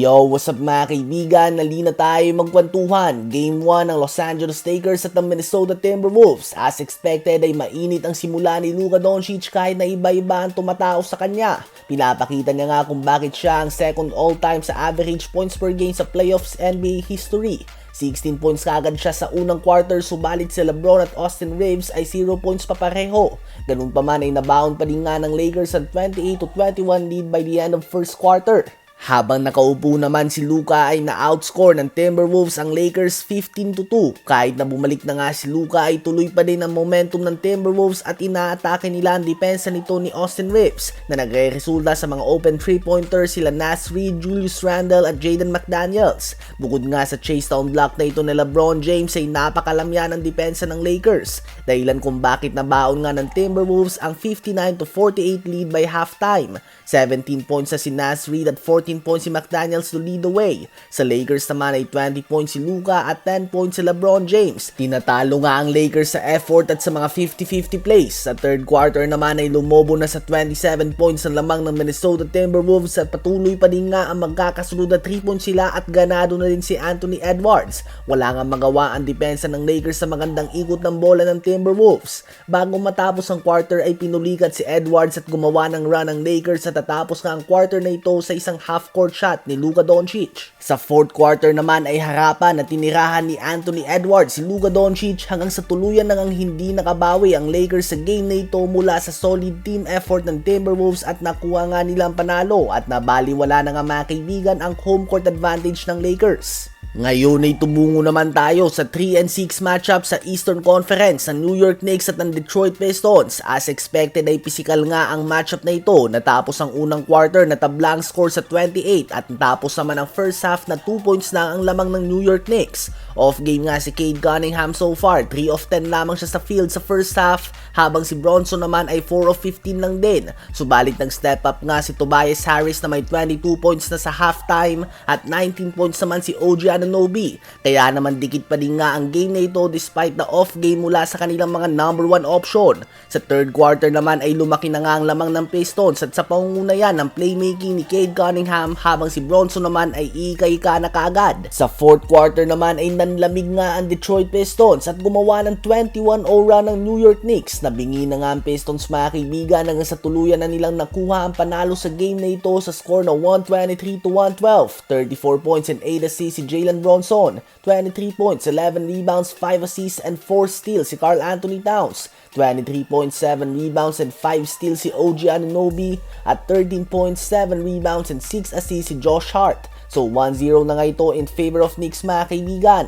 Yo, what's up mga kaibigan? Nali na tayo magkwentuhan. Game 1 ng Los Angeles Lakers at ng Minnesota Timberwolves. As expected ay mainit ang simula ni Luka Doncic kahit na iba-iba ang tumatao sa kanya. Pinapakita niya nga kung bakit siya ang second all-time sa average points per game sa playoffs NBA history. 16 points kagad siya sa unang quarter subalit si Lebron at Austin Reeves ay 0 points pa pareho. Ganun pa man ay nabaon pa din nga ng Lakers ang 28 to 21 lead by the end of first quarter. Habang nakaupo naman si Luka ay na-outscore ng Timberwolves ang Lakers 15 to 2. Kahit na bumalik na nga si Luka ay tuloy pa din ang momentum ng Timberwolves at inaatake nila ang depensa nito ni Austin Reeves na nagre-resulta sa mga open 3-pointers sila Nas Reed, Julius Randle at Jaden McDaniels. Bukod nga sa chase down block na ito ni LeBron James ay napakalamya ng depensa ng Lakers. Dahilan kung bakit nabaon nga ng Timberwolves ang 59 to 48 lead by halftime. 17 points sa si Nas Reed at 14 points si McDaniels to lead the way. Sa Lakers naman ay 20 points si Luka at 10 points si LeBron James. Tinatalo nga ang Lakers sa effort at sa mga 50-50 plays. Sa third quarter naman ay lumobo na sa 27 points ang lamang ng Minnesota Timberwolves at patuloy pa din nga ang magkakasunod na 3 points sila at ganado na din si Anthony Edwards. Wala nga magawa ang depensa ng Lakers sa magandang ikot ng bola ng Timberwolves. Bago matapos ang quarter ay pinulikat si Edwards at gumawa ng run ng Lakers at tatapos nga ang quarter na ito sa isang half-court shot ni Luka Doncic. Sa fourth quarter naman ay harapan na tinirahan ni Anthony Edwards si Luka Doncic hanggang sa tuluyan na ngang hindi nakabawi ang Lakers sa game na ito mula sa solid team effort ng Timberwolves at nakuha nga nilang panalo at nabaliwala na nga mga kaibigan ang home court advantage ng Lakers. Ngayon ay tumungo naman tayo sa 3 and 6 matchup sa Eastern Conference ng New York Knicks at ng Detroit Pistons. As expected ay physical nga ang matchup na ito natapos ang unang quarter na tablang score sa 28 at natapos naman ang first half na 2 points na ang lamang ng New York Knicks. Off game nga si Cade Cunningham so far, 3 of 10 lamang siya sa field sa first half habang si Bronson naman ay 4 of 15 lang din. Subalit nag-step up nga si Tobias Harris na may 22 points na sa halftime at 19 points naman si OG Anunoby. Kaya naman dikit pa din nga ang game na ito despite the off game mula sa kanilang mga number 1 option. Sa third quarter naman ay lumaki na nga ang lamang ng Pistons at sa pangunguna ng playmaking ni Cade Cunningham habang si Bronson naman ay ika-ika na kaagad. Sa fourth quarter naman ay nanlamig nga ang Detroit Pistons at gumawa ng 21-0 run ng New York Knicks. Nabingi na nga ang Pistons mga kaibigan hanggang sa tuluyan na nilang nakuha ang panalo sa game na ito sa score na 123 to 112. 34 points and 8 assists si Jalen Bronson, 23 points, 11 rebounds, 5 assists and 4 steals si Carl Anthony Towns, 23.7 rebounds and 5 steals si OG Anunoby at 13.7 rebounds and 6 assists si Josh Hart. So 1-0 na nga ito in favor of Knicks mga kaibigan.